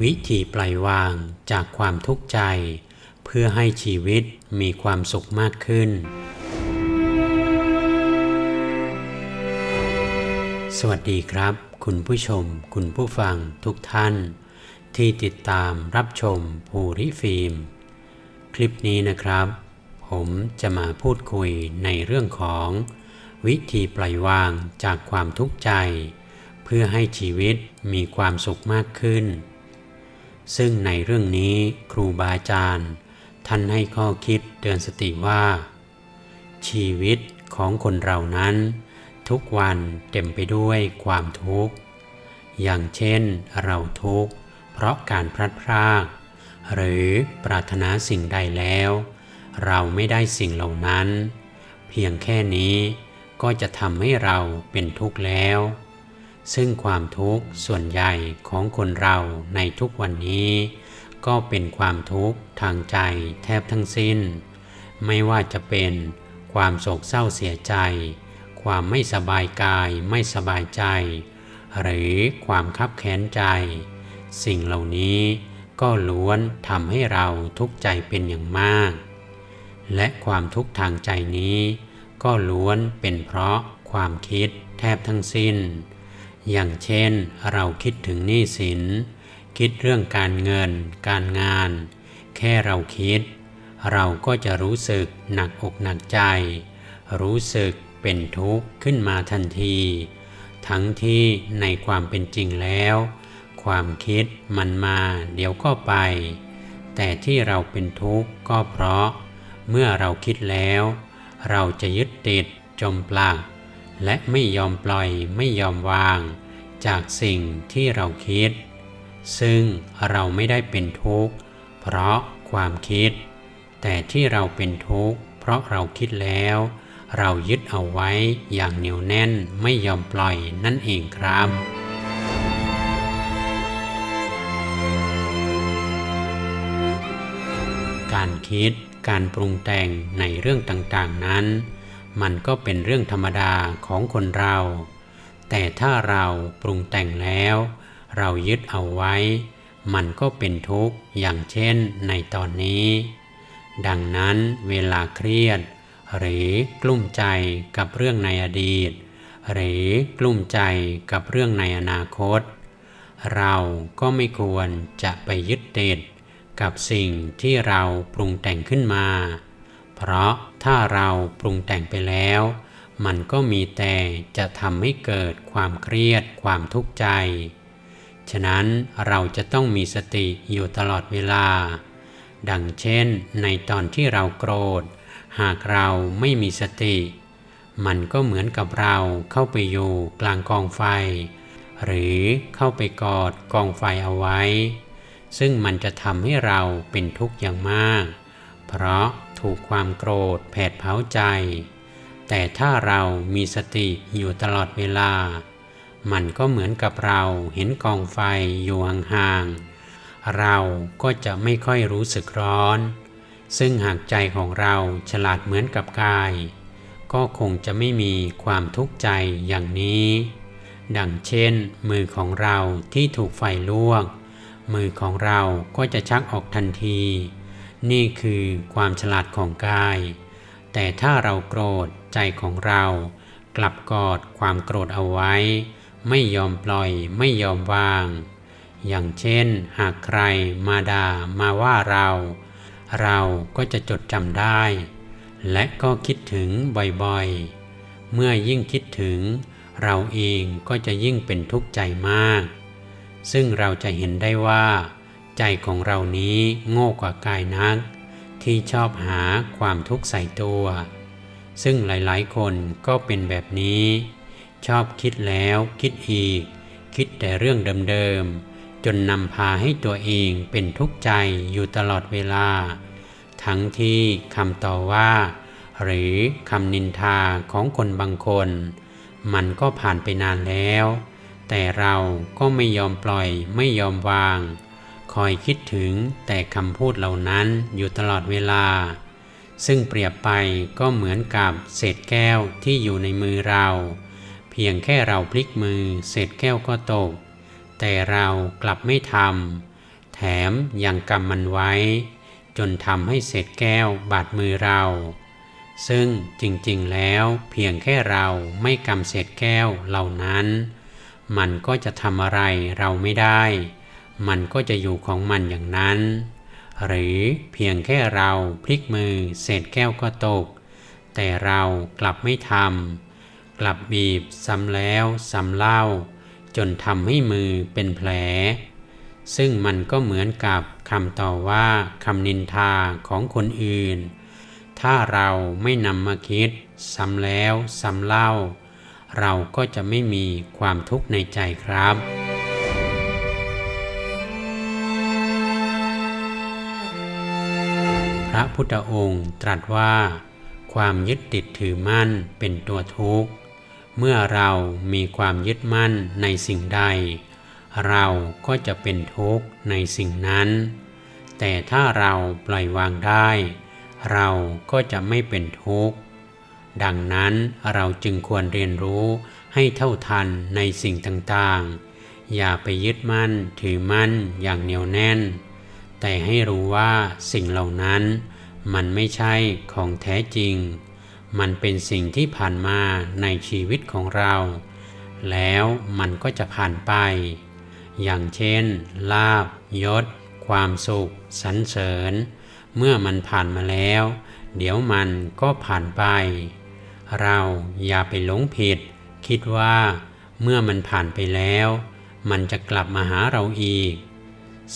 วิธีปล่อยวางจากความทุกข์ใจ เพื่อให้ชีวิตมีความสุขมากขึ้น สวัสดีครับ คุณผู้ชม คุณผู้ฟังทุกท่าน ที่ติดตามรับชมภูริฟิล์ม คลิปนี้นะครับ ผมจะมาพูดคุยในเรื่องของ วิธีปล่อยวางจากความทุกข์ใจ เพื่อให้ชีวิตมีความสุขมากขึ้น ซึ่งในเรื่องนี้ครูบาอาจารย์ ท่านให้ข้อคิดเตือนสติว่า ชีวิตของคนเรานั้น ทุกวันเต็มไปด้วยความทุกข์ อย่างเช่นเราทุกข์ เพราะการพลัดพราก หรือปรารถนาสิ่งใดแล้ว เราไม่ได้สิ่งเหล่านั้น เพียงแค่นี้ก็จะทำให้เราเป็นทุกข์แล้ว ซึ่งความทุกข์ส่วนใหญ่ของคนเราในทุกวันนี้ ก็เป็นความทุกข์ทางใจแทบทั้งสิ้น ไม่ว่าจะเป็นความโศกเศร้าเสียใจ ความไม่สบายกายไม่สบายใจ หรือความคับแค้นใจ สิ่งเหล่านี้ก็ล้วนทำให้เราทุกข์ใจเป็นอย่างมาก และความทุกข์ทางใจนี้ ก็ล้วนเป็นเพราะความคิดแทบทั้งสิ้น อย่างเช่น เราคิดถึงหนี้สิน คิดเรื่องการเงิน การงาน แค่เราคิด เราก็จะรู้สึกหนักอกหนักใจ รู้สึกเป็นทุกข์ขึ้นมาทันที ทั้งที่ในความเป็นจริงแล้ว ความคิดมันมาเดี๋ยวก็ไป แต่ที่เราเป็นทุกข์ก็เพราะ เมื่อเราคิดแล้ว เราจะยึดติดจมปลัก และไม่ยอมปล่อยไม่ยอมวาง จากสิ่งที่เราคิด ซึ่งเราไม่ได้เป็นทุกข์เพราะความคิด แต่ที่เราเป็นทุกข์เพราะเราคิดแล้ว เรายึดเอาไว้อย่างเหนียวแน่นไม่ยอมปล่อยนั่นเองครับการคิดการปรุงแต่งในเรื่องต่างๆนั้น มันก็เป็นเรื่องธรรมดาของคนเรา แต่ถ้าเราปรุงแต่งแล้ว เรายึดเอาไว้ มันก็เป็นทุกข์อย่างเช่นในตอนนี้ ดังนั้นเวลาเครียด หรือกลุ้มใจกับเรื่องในอดีต หรือกลุ้มใจกับเรื่องในอนาคต เราก็ไม่ควรจะไปยึดติดกับสิ่งที่เราปรุงแต่งขึ้นมา เพราะถ้าเราปรุงแต่งไปแล้ว มันก็มีแต่จะทำให้เกิดความเครียดความทุกข์ใจ ฉะนั้นเราจะต้องมีสติอยู่ตลอดเวลา ดังเช่น ในตอนที่เราโกรธ หากเราไม่มีสติ มันก็เหมือนกับเราเข้าไปอยู่กลางกองไฟ หรือเข้าไปกอดกองไฟเอาไว้ ซึ่งมันจะทำให้เราเป็นทุกข์อย่างมาก เพราะถูกความโกรธแผดเผาใจ แต่ถ้าเรามีสติอยู่ตลอดเวลา มันก็เหมือนกับเราเห็นกองไฟอยู่ห่างๆเราก็จะไม่ค่อยรู้สึกร้อน ซึ่งหากใจของเราฉลาดเหมือนกับกาย ก็คงจะไม่มีความทุกข์ใจอย่างนี้ ดังเช่น มือของเราที่ถูกไฟลวก มือของเราก็จะชักออกทันที นี่คือความฉลาดของกาย แต่ถ้าเราโกรธใจของเรา กลับกอดความโกรธเอาไว้ ไม่ยอมปล่อยไม่ยอมวาง อย่างเช่น หากใครมาด่ามาว่าเรา เราก็จะจดจำได้ และก็คิดถึงบ่อยๆ เมื่อยิ่งคิดถึง เราเองก็จะยิ่งเป็นทุกข์ใจมาก ซึ่งเราจะเห็นได้ว่า ใจของเรานี้โง่กว่ากายนัก ที่ชอบหาความทุกข์ใส่ตัว ซึ่งหลายๆ คนก็เป็นแบบนี้ ชอบคิดแล้วคิดอีก คิดแต่เรื่องเดิมๆ จนนำพาให้ตัวเองเป็นทุกข์ใจอยู่ตลอดเวลา ทั้งที่คำต่อว่า หรือคำนินทาของคนบางคน มันก็ผ่านไปนานแล้ว แต่เราก็ไม่ยอมปล่อยไม่ยอมวาง คอยคิดถึงแต่คำพูดเหล่านั้นอยู่ตลอดเวลา ซึ่งเปรียบไปก็เหมือนกับเศษแก้วที่อยู่ในมือเรา เพียงแค่เราพลิกมือเศษแก้วก็ตก แต่เรากลับไม่ทำแถมยังกำมันไว้ จนทำให้เศษแก้วบาดมือเรา ซึ่งจริงๆแล้วเพียงแค่เราไม่กำเศษแก้วเหล่านั้น มันก็จะทำอะไรเราไม่ได้ มันก็จะอยู่ของมันอย่างนั้น หรือเพียงแค่เราพลิกมือเศษแก้วก็ตก แต่เรากลับไม่ทำกลับบีบซ้ำแล้วซ้ำเล่า จนทำให้มือเป็นแผล ซึ่งมันก็เหมือนกับคำต่อว่าคำนินทาของคนอื่น ถ้าเราไม่นำมาคิดซ้ำแล้วซ้ำเล่า เราก็จะไม่มีความทุกข์ในใจครับ ระพุทธองค์ตรัสว่า ความยึดติดถือมั่นเป็นตัวทุกข์ เมื่อเรามีความยึดมั่นในสิ่งใด เราก็จะเป็นทุกข์ในสิ่งนั้น แต่ถ้าเราปล่อยวางได้ เราก็จะไม่เป็นทุกข์ ดังนั้นเราจึงควรเรียนรู้ให้เท่าทันในสิ่งต่างๆ อย่าไปยึดมั่นถือมั่นอย่างเหนียวแน่น แต่ให้รู้ว่าสิ่งเหล่านั้นมันไม่ใช่ของแท้จริง มันเป็นสิ่งที่ผ่านมาในชีวิตของเรา แล้วมันก็จะผ่านไป อย่างเช่น ลาบยศ ความสุขสรรเสริญ เมื่อมันผ่านมาแล้ว เดี๋ยวมันก็ผ่านไป เราอย่าไปหลงผิด คิดว่า เมื่อมันผ่านไปแล้ว มันจะกลับมาหาเราอีก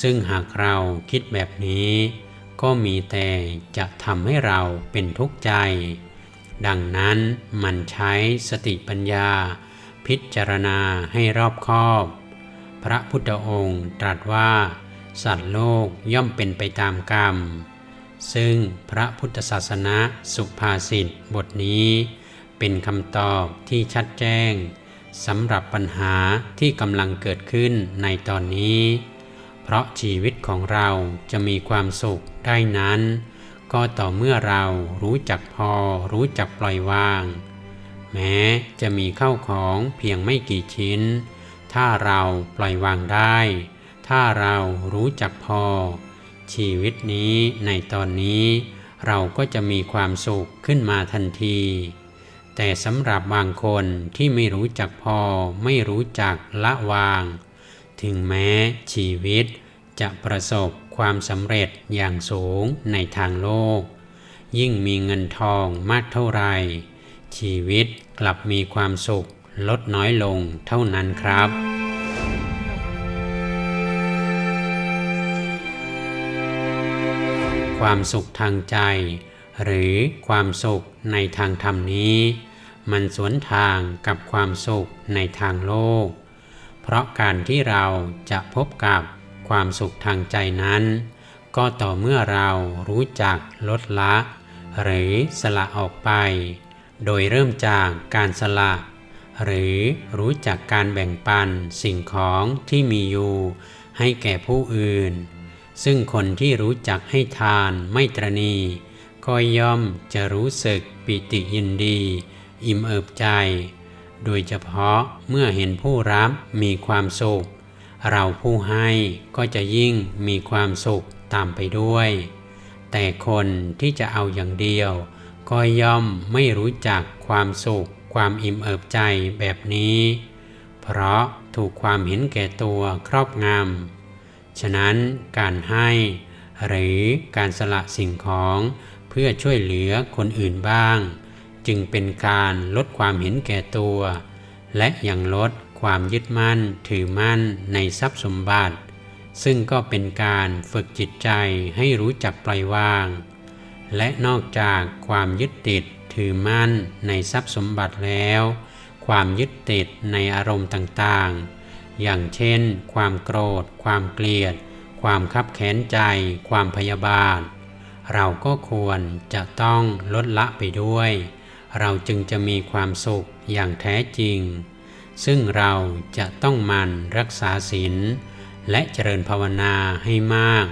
ซึ่งหากเราคิดแบบนี้ ก็มีแต่จะทำให้เราเป็นทุกข์ใจ ดังนั้นมันใช้สติปัญญา พิจารณาให้รอบคอบ พระพุทธองค์ตรัสว่า สัตว์โลกย่อมเป็นไปตามกรรม ซึ่งพระพุทธศาสนาสุภาษิตบทนี้ เป็นคำตอบที่ชัดแจ้งสำหรับปัญหาที่กำลังเกิดขึ้นในตอนนี้ เพราะชีวิตของเราจะมีความสุขได้นั้น ก็ต่อเมื่อเรารู้จักพอรู้จักปล่อยวาง แม้จะมีเข้าของเพียงไม่กี่ชิ้น ถ้าเราปล่อยวางได้ ถ้าเรารู้จักพอ ชีวิตนี้ในตอนนี้ เราก็จะมีความสุขขึ้นมาทันที แต่สำหรับบางคนที่ไม่รู้จักพอไม่รู้จักละวาง ถึงแม้ชีวิตจะประสบความสำเร็จอย่างสูงในทางโลก ยิ่งมีเงินทองมากเท่าไรชีวิตกลับมีความสุขลดน้อยลงเท่านั้นครับความสุขทางใจ หรือความสุขในทางธรรมนี้ มันสวนทางกับความสุขในทางโลก เพราะการที่เราจะพบกับความสุขทางใจนั้น ก็ต่อเมื่อเรารู้จักลดละ หรือสละออกไป โดยเริ่มจากการสละ หรือรู้จักการแบ่งปันสิ่งของที่มีอยู่ ให้แก่ผู้อื่น ซึ่งคนที่รู้จักให้ทานไม่ตรณีก็ย่อมจะรู้สึกปิติยินดี อิ่มเอิบใจ โดยเฉพาะเมื่อเห็นผู้รับมีความสุข เราผู้ให้ก็จะยิ่งมีความสุขตามไปด้วย แต่คนที่จะเอาอย่างเดียว ก็ย่อมไม่รู้จักความสุข ความอิ่มเอิบใจแบบนี้ เพราะถูกความเห็นแก่ตัวครอบงำฉะนั้นการให้ หรือการสละสิ่งของเพื่อช่วยเหลือคนอื่นบ้าง จึงเป็นการลดความเห็นแก่ตัว และยังลดความยึดมั่นถือมั่นในทรัพย์สมบัติ ซึ่งก็เป็นการฝึกจิตใจให้รู้จักปล่อยวาง และนอกจากความยึดติดถือมั่นในทรัพย์สมบัติแล้ว ความยึดติดในอารมณ์ต่างๆ อย่างเช่น ความโกรธ ความเกลียด ความคับแค้นใจ ความพยาบาท เราก็ควรจะต้องลดละไปด้วย เราจึงจะมีความสุขอย่างแท้จริง ซึ่งเราจะต้องมันรักษาศีลและเจริญภาวนาให้มาก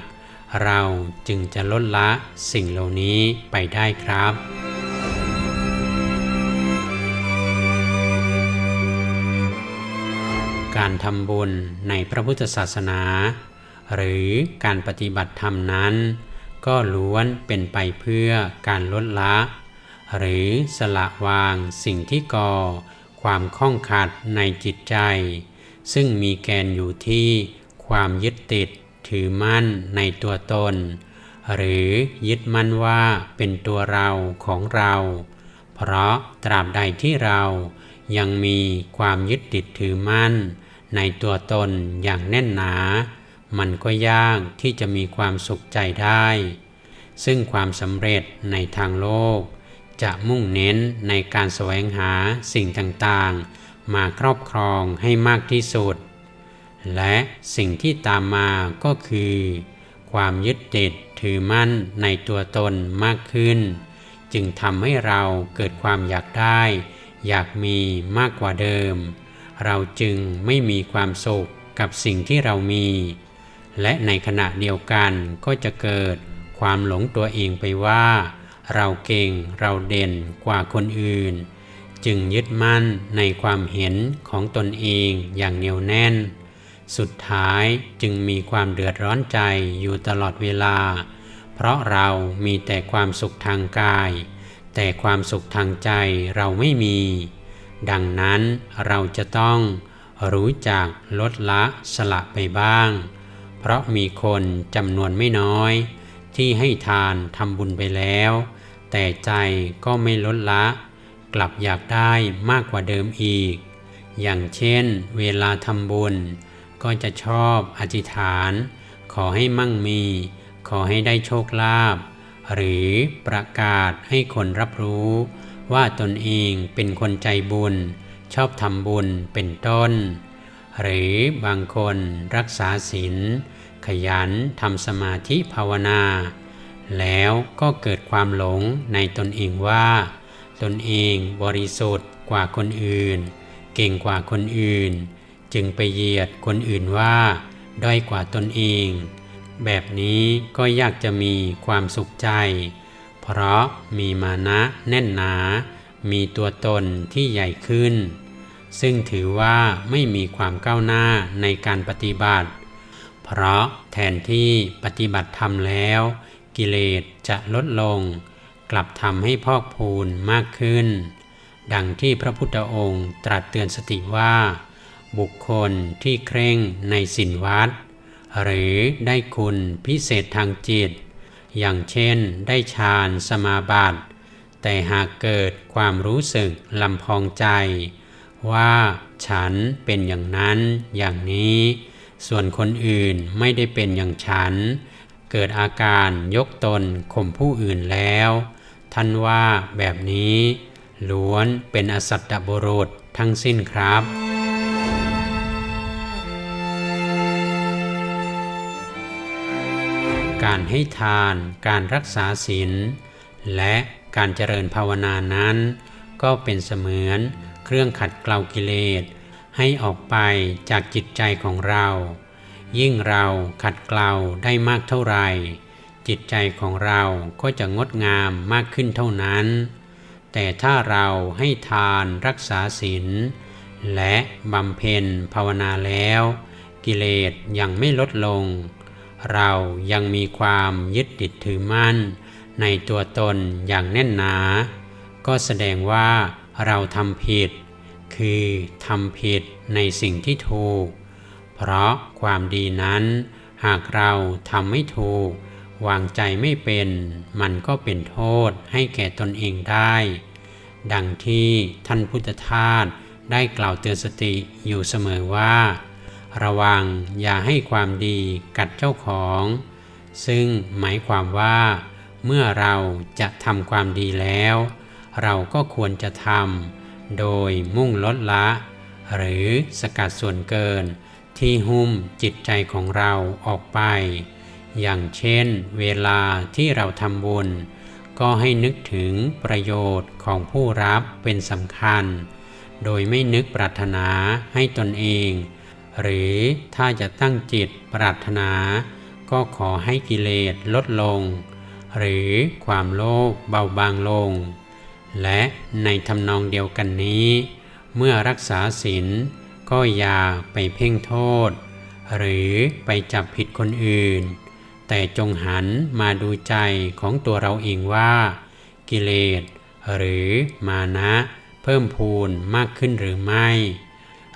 เราจึงจะลดละสิ่งเหล่านี้ไปได้ครับการทำบุญในพระพุทธศาสนา หรือการปฏิบัติธรรมนั้น ก็ล้วนเป็นไปเพื่อการลดละ หรือสละวางสิ่งที่ก่อ ความข้องขัดในจิตใจ ซึ่งมีแกนอยู่ที่ความยึดติดถือมั่นในตัวตน หรือยึดมั่นว่าเป็นตัวเราของเรา เพราะตราบใดที่เรายังมีความยึดติดถือมั่น ในตัวตนอย่างแน่นหนา มันก็ยากที่จะมีความสุขใจได้ ซึ่งความสำเร็จในทางโลก จะมุ่งเน้นในการแสวงหาสิ่งต่างๆ มาครอบครองให้มากที่สุด และสิ่งที่ตามมาก็คือ ความยึดติดถือมั่นในตัวตนมากขึ้น จึงทำให้เราเกิดความอยากได้ อยากมีมากกว่าเดิม เราจึงไม่มีความสุขกับสิ่งที่เรามี และในขณะเดียวกันก็จะเกิดความหลงตัวเองไปว่า เราเก่งเราเด่นกว่าคนอื่น จึงยึดมั่นในความเห็นของตนเองอย่างเหนียวแน่น สุดท้ายจึงมีความเดือดร้อนใจอยู่ตลอดเวลา เพราะเรามีแต่ความสุขทางกาย แต่ความสุขทางใจเราไม่มี ดังนั้นเราจะต้องรู้จักลดละสละไปบ้าง เพราะมีคนจำนวนไม่น้อย ที่ให้ทานทำบุญไปแล้ว แต่ใจก็ไม่ลดละ กลับอยากได้มากกว่าเดิมอีก อย่างเช่น เวลาทำบุญ ก็จะชอบอธิษฐาน ขอให้มั่งมี ขอให้ได้โชคลาภหรือประกาศให้คนรับรู้ ว่าตนเองเป็นคนใจบุญ ชอบทำบุญเป็นต้น หรือบางคนรักษาศีล ขยันทำสมาธิภาวนา แล้วก็เกิดความหลงในตนเองว่า ตนเองบริสุทธิ์กว่าคนอื่น เก่งกว่าคนอื่น จึงไปเหยียดคนอื่นว่า ด้อยกว่าตนเอง แบบนี้ก็ยากจะมีความสุขใจ เพราะมีมานะแน่นหนา มีตัวตนที่ใหญ่ขึ้น ซึ่งถือว่าไม่มีความก้าวหน้าในการปฏิบัติ เพราะแทนที่ปฏิบัติธรรมแล้ว กิเลสจะลดลง กลับทำให้พอกพูนมากขึ้น ดังที่พระพุทธองค์ตรัสเตือนสติว่า บุคคลที่เคร่งในสินวัดหรือได้คุณพิเศษทางจิต อย่างเช่นได้ฌานสมาบัติ แต่หากเกิดความรู้สึกลำพองใจ ว่าฉันเป็นอย่างนั้นอย่างนี้ ส่วนคนอื่นไม่ได้เป็นอย่างฉัน เกิดอาการยกตนข่มผู้อื่นแล้ว ท่านว่าแบบนี้ล้วนเป็นอสัตตบุรุษทั้งสิ้นครับ การให้ทาน การรักษาศีล และการเจริญภาวนานั้น ก็เป็นเสมือนเครื่องขัดเกลากิเลส ให้ออกไปจากจิตใจของเรา ยิ่งเราขัดเกลาได้มากเท่าไหร่ จิตใจของเราก็จะงดงามมากขึ้นเท่านั้น แต่ถ้าเราให้ทานรักษาศีลและบำเพ็ญภาวนาแล้ว กิเลสยังไม่ลดลง เรายังมีความยึดติดถือมั่น ในตัวตนอย่างแน่นหนา ก็แสดงว่าเราทำผิด คือทำผิดในสิ่งที่ถูก เพราะความดีนั้น หากเราทำไม่ถูก วางใจไม่เป็น มันก็เป็นโทษให้แก่ตนเองได้ ดังที่ท่านพุทธทาสได้กล่าวเตือนสติอยู่เสมอว่า ระวังอย่าให้ความดีกัดเจ้าของ ซึ่งหมายความว่า เมื่อเราจะทำความดีแล้ว เราก็ควรจะทำ โดยมุ่งลดละ หรือสกัดส่วนเกิน ที่หุ้มจิตใจของเราออกไป อย่างเช่น เวลาที่เราทำบุญ ก็ให้นึกถึงประโยชน์ของผู้รับเป็นสำคัญ โดยไม่นึกปรารถนาให้ตนเอง หรือถ้าจะตั้งจิตปรารถนา ก็ขอให้กิเลสลดลง หรือความโลภเบาบางลง และในทำนองเดียวกันนี้ เมื่อรักษาศีลก็อย่าไปเพ่งโทษ หรือไปจับผิดคนอื่น แต่จงหันมาดูใจของตัวเราเองว่า กิเลสหรือมานะเพิ่มพูนมากขึ้นหรือไม่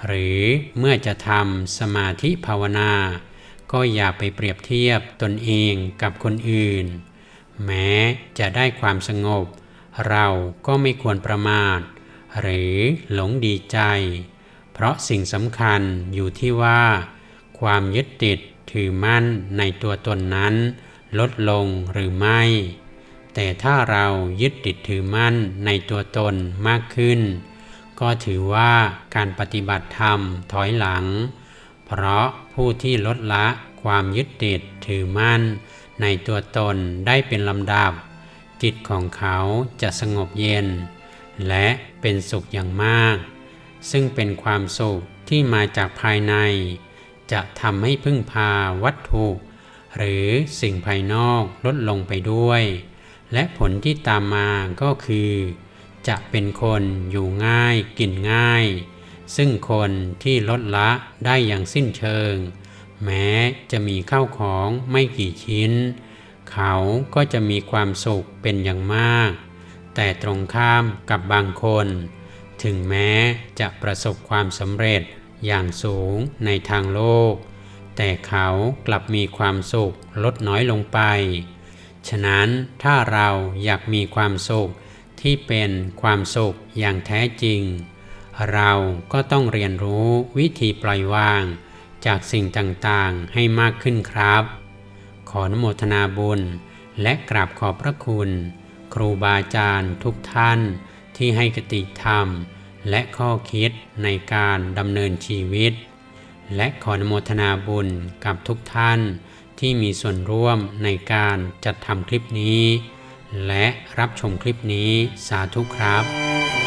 หรือเมื่อจะทำสมาธิภาวนา ก็อย่าไปเปรียบเทียบตนเองกับคนอื่น แม้จะได้ความสงบ เราก็ไม่ควรประมาท หรือหลงดีใจ เพราะสิ่งสำคัญอยู่ที่ว่า ความยึดติดถือมั่นในตัวตนนั้น ลดลงหรือไม่ แต่ถ้าเรายึดติดถือมั่นในตัวตนมากขึ้น ก็ถือว่าการปฏิบัติธรรมถอยหลัง เพราะผู้ที่ลดละความยึดติดถือมั่นในตัวตนได้เป็นลำดับ จิตของเขาจะสงบเย็น และเป็นสุขอย่างมาก ซึ่งเป็นความสุขที่มาจากภายใน จะทำให้พึ่งพาวัตถุ หรือสิ่งภายนอกลดลงไปด้วย และผลที่ตามมาก็คือ จะเป็นคนอยู่ง่ายกินง่าย ซึ่งคนที่ลดละได้อย่างสิ้นเชิง แม้จะมีข้าวของไม่กี่ชิ้น เขาก็จะมีความสุขเป็นอย่างมาก แต่ตรงข้ามกับบางคน ถึงแม้จะประสบความสำเร็จอย่างสูงในทางโลก แต่เขากลับมีความสุขลดน้อยลงไป ฉะนั้นถ้าเราอยากมีความสุขที่เป็นความสุขอย่างแท้จริง เราก็ต้องเรียนรู้วิธีปล่อยวางจากสิ่งต่างๆให้มากขึ้นครับ ขออนุโมทนาบุญ และกราบขอบพระคุณ ครูบาอาจารย์ทุกท่านที่ให้กติธรรม และข้อคิดในการดำเนินชีวิต และขออนุโมทนาบุญกับทุกท่านที่มีส่วนร่วมในการจัดทำคลิปนี้ และรับชมคลิปนี้สาธุครับ